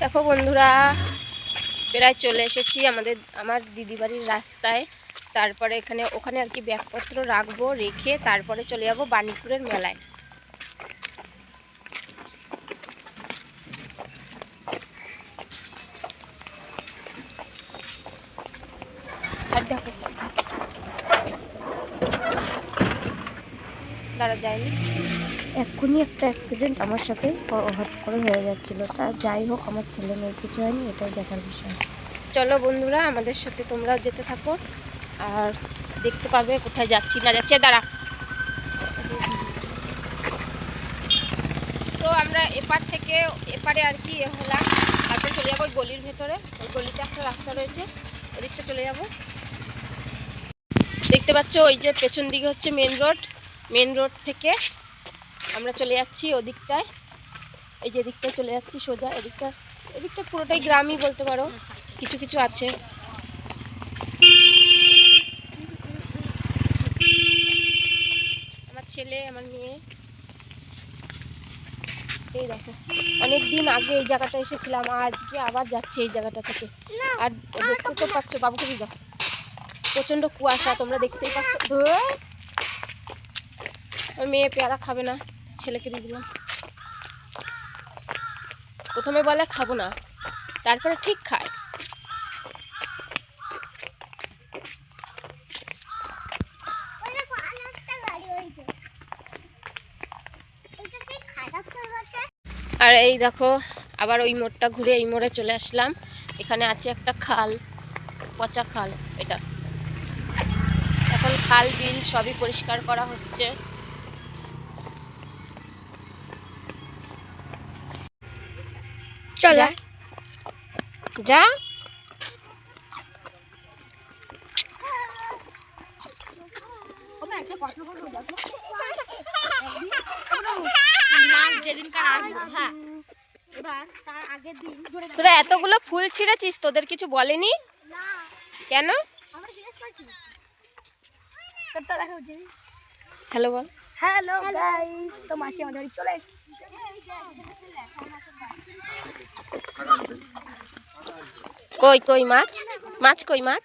দেখো বন্ধুরা, প্রায় চলে এসেছি আমাদের, আমার দিদি বাড়ির রাস্তায়। তারপরে এখানে, ওখানে আর কি ব্যাগপত্র রাখব, রেখে তারপরে চলে যাব বাণীপুরের মেলায়। দাঁড়া যায়নি এক্ষুনি একটা অ্যাক্সিডেন্ট আমার সাথে হ- হট করে হয়ে যাচ্ছিল। তা যাই হোক, আমার ছেলে মেয়ের কিছু হয়নি, এটাই দেখার বিষয়। চলো বন্ধুরা, আমাদের সাথে তোমরাও যেতে থাকো। আর দেখতে পাবে কোথায় যাচ্ছি না যাচ্ছে। দাঁড়া। তো আমরা এপার থেকে, এপারে আর কি এ হলাম। তারপরে চলে যাব ওই গলির ভেতরে। ওই গলিতে একটা রাস্তা রয়েছে। ওদিকটা চলে যাব। দেখতে পাচ্ছ, ওই যে পেছন দিকে হচ্ছে মেন রোড মেন রোড থেকে আমরা চলে যাচ্ছি ওদিকটায়। এই যে এদিকটায় চলে যাচ্ছি সোজা এদিকটা এদিকটা পুরোটাই গ্রামই বলতে পারো কিছু কিছু আছে। আমার ছেলে আমার মেয়ে। এই দেখো অনেক দিন আগে এই জায়গাটা এসেছিলাম আজকে আবার যাচ্ছি এই জায়গাটা থেকে। আর দেখতে তো পাচ্ছ বাবুকে দিদা প্রচণ্ড কুয়াশা তোমরা দেখতেই পাচ্ছ। মেয়ে পেয়ারা খাবে না, ছেলেকে দিয়ে দিলাম। প্রথমে বলে খাব না, তারপরে ঠিক খায়। আর এই দেখো, আবার ওই মোড়টা ঘুরে এই মোড়ে চলে আসলাম। এখানে আছে একটা খাল, পচা খাল এটা। এখন খাল, বিল সবই পরিষ্কার করা হচ্ছে। চলো। যা। হ্যাঁ। এবার তার এতগুলো ফুল ছিঁড়েছিস তোদের কিছু বলেনি? কেন? হ্যালো বল। হ্যালো গাইস তো মাসি আমাদের বাড়ি চলে এসেছে। কই কই মাছ? মাছ কই মাছ?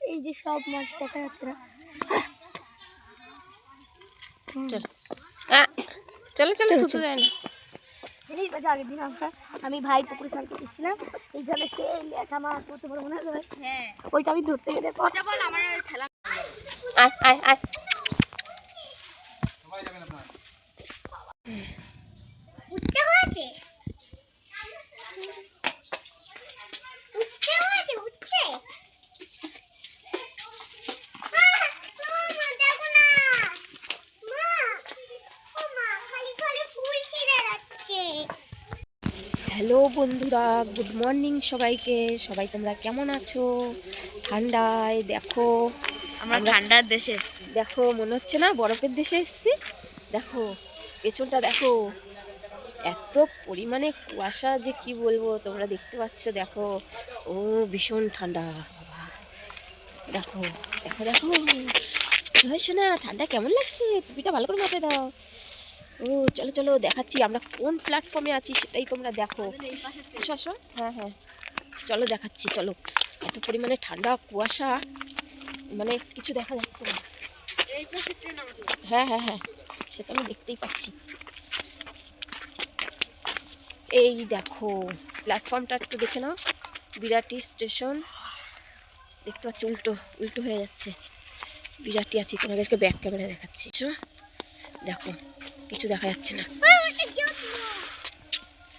এই যে সব মাছ দেখা যাচ্ছে না। চল। চলো থুতু। যায় না। পাচ্ছে আগের দিন আমরা আমি ভাই পুকুরে স্নান করতেছিলাম। এইখানে সে লেখা মাছ করতে পারব না হ্যাঁ। ওইটা আমি ধরতে গেলে আয় আয় আয় উচ্চে হয়েছে উচ্চে হয়েছে উচ্চে হ্যালো বন্ধুরা গুড মর্নিং সবাইকে। সবাই তোমরা কেমন আছো? ঠান্ডায় দেখো আমরা ঠান্ডার দেশে দেখো মনে হচ্ছে না বরফের দেশে এসছি? দেখো পেছনটা দেখো এত পরিমাণে কুয়াশা যে কি বলব তোমরা দেখতে পাচ্ছ দেখো ও ভীষণ ঠান্ডা বাবা। দেখো দেখো দেখো। হয়েছে না ঠান্ডা কেমন লাগছে? টুপিটা ভালো করে মাথায় দাও। ও চলো চলো দেখাচ্ছি আমরা কোন প্ল্যাটফর্মে আছি সেটাই তোমরা দেখো। আসো হ্যাঁ হ্যাঁ। চলো দেখাচ্ছি চলো। এত পরিমাণে ঠান্ডা কুয়াশা। মানে কিছু দেখা যাচ্ছে না। হ্যাঁ হ্যাঁ হ্যাঁ। সেটা আমি দেখতেই পাচ্ছি। এই দেখো প্ল্যাটফর্মটা একটু দেখে নাও। বিরাটি স্টেশন। দেখতে পাচ্ছি উল্টো উল্টো হয়ে যাচ্ছে। বিরাটি আছি তোমাদেরকে ব্যাক ক্যামেরা দেখাচ্ছি? দেখো। কিছু দেখা যাচ্ছে না।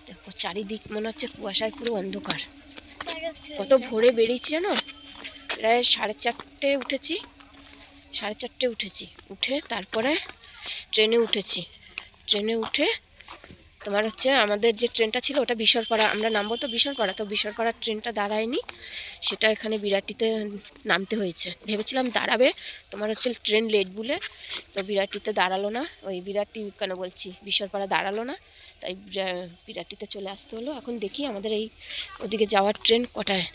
দেখো, চারিদিক মনে হচ্ছে কুয়াশায় পুরো অন্ধকার। কত ভোরে বেরিয়েছি জানো? প্রায় সাড়ে চারটে উঠেছি। সাড়ে চারটে উঠেছি। উঠে তারপরে ট্রেনে উঠেছি। ট্রেনে উঠে তোমার হচ্ছে আমাদের যে ট্রেনটা ছিল ওটা বিশরপাড়া, আমরা নামবো তো বিশরপাড়া, তো বিশরপাড়ার ট্রেনটা দাঁড়ায়নি। সেটা এখানে বিরাটিতে নামতে হয়েছে। ভেবেছিলাম দাঁড়াবে, তোমার হচ্ছে ট্রেন লেট বলে, তো বিরাটিতে দাঁড়াল না। ওই বিরাটি কেন বলছি? বিশরপাড়া দাঁড়াল না, তাই বিরা- বিরাটিতে চলে আসতে হলো। এখন দেখি আমাদের এই ওদিকে যাওয়ার ট্রেন কটায়।